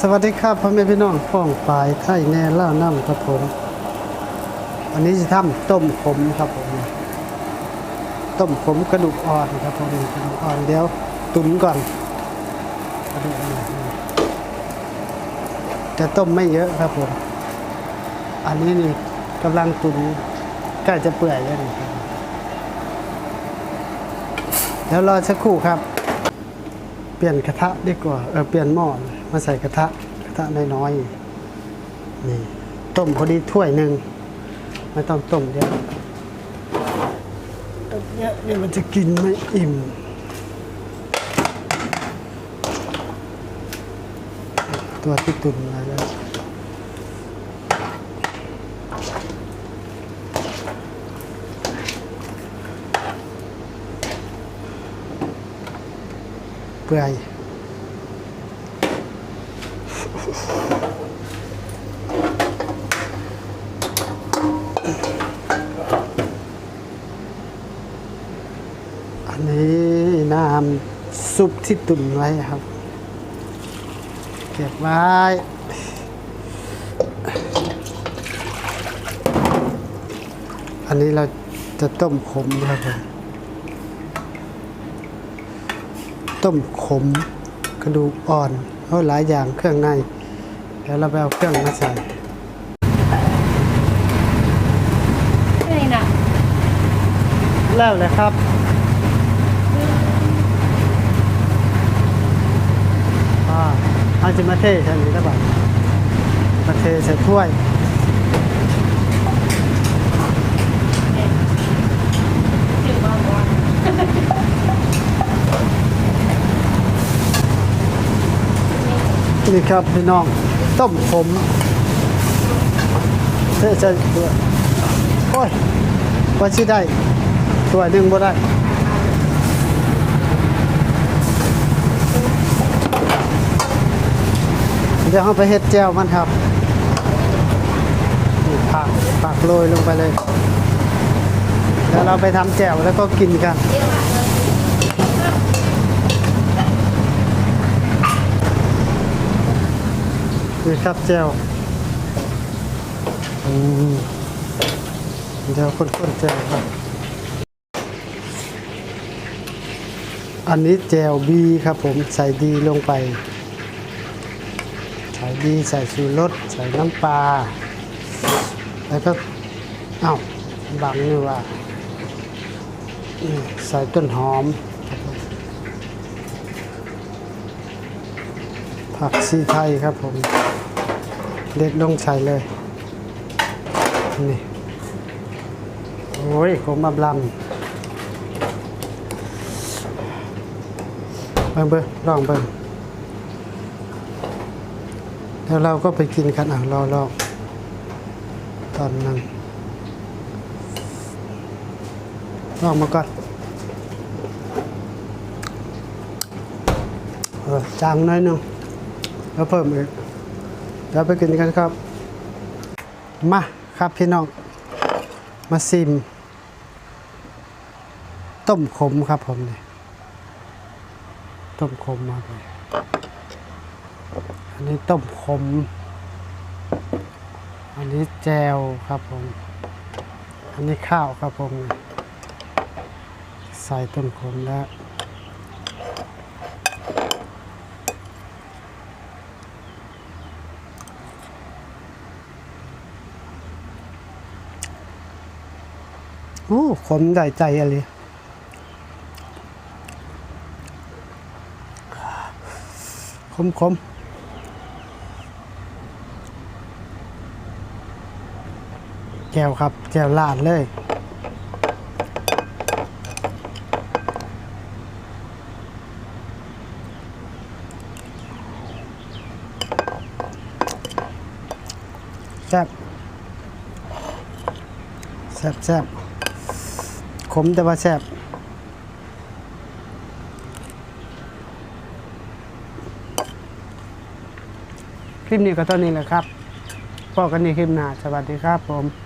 สวัสดีครับพ่อแม่พี่น้องพ้องปลายไทยแน่ล่าน้ำครับผม วันนี้จะทำต้มขมครับผม ต้มขมกระดูกอ่อนครับผมกระดูกอ่อนเดี๋ยวตุ๋นก่อนกระดูกอ่อนจะต้มไม่เยอะครับผม อันนี้นี่กำลังตุ๋นใกล้จะเปื่อยแล้วครับเดี๋ยวรอสักครู่ครับ เปลี่ยนกระทะดีกว่าเออเปลี่ยนหม้อ มาใส่กระทะกระทะน้อยๆนี่ต้มพอดีถ้วยหนึ่งไม่ต้องต้มเยอะต้มเยอะเดี๋ยมันจะกินไม่อิ่มตัวที่ตุนมาแล้วเปื่อย อันนี้น้ำซุปที่ตุนไว้ครับ เก็บไว้อันนี้เราจะต้มขมครับผมต้มขมกระดูกอ่อนเอาะหลายอย่างเครื่องใน เดี๋ยวเราไปเอาเครื่องมาใส่นี่นะแล้วเลยครับอ่าเอาจะมาเทใช่ไหมครับผมมาเทใส่ถ้วยถือมาก่อนนี่ครับพี่น้อง ต้มขมเทใส่ถ้วโอ้ยว่าชิได้ถ้วหนึ่งบ่ได้เดี๋ยวเราไปเฮ็ดแจ่วมันครับผักผักโรยลงไปเลยเดี๋ยวเราไปทำแจ่วแล้วก็กินกัน นี่ครับแจ่วอืมเดี๋ยวคนๆแจ่วครับ อันนี้แจวบีครับผมใส่ดีลงไป ใส่ดีใส่ชูรสใส่น้ำปลาแล้วก็เอ้าบังนี่ว่า ใส่ต้นหอมครับ ผักชีไทยครับผมเด็ดลงใส่เลย นี่ โอ้ยผมมาบลำเบิ่งเบิ่งลองเบิ่งแล้วเราก็ไปกินกันอะรอรอตอนนั้นลองมาก่อนเออจางน้อยหนึง แล้วเพิ่มอีกแล้วไปกินกันครับ มาครับพี่น้อง มาซิม ต้มขมครับผมเนี่ยต้มขมมากเลยอันนี้ต้มขม อันนี้แจวครับผม อันนี้ข้าวครับผม ใส่ต้มขมแล้ว โอ้ขมได้ใจอะไรขมขมแก้วครับ แก้วลาดเลยแซ่บแซ่บแซ่บ มแต่ว่าแซ่บคลิปนี้ก็เท่านี้แหละครับพอกันในคลิปหน้า สวัสดีครับผม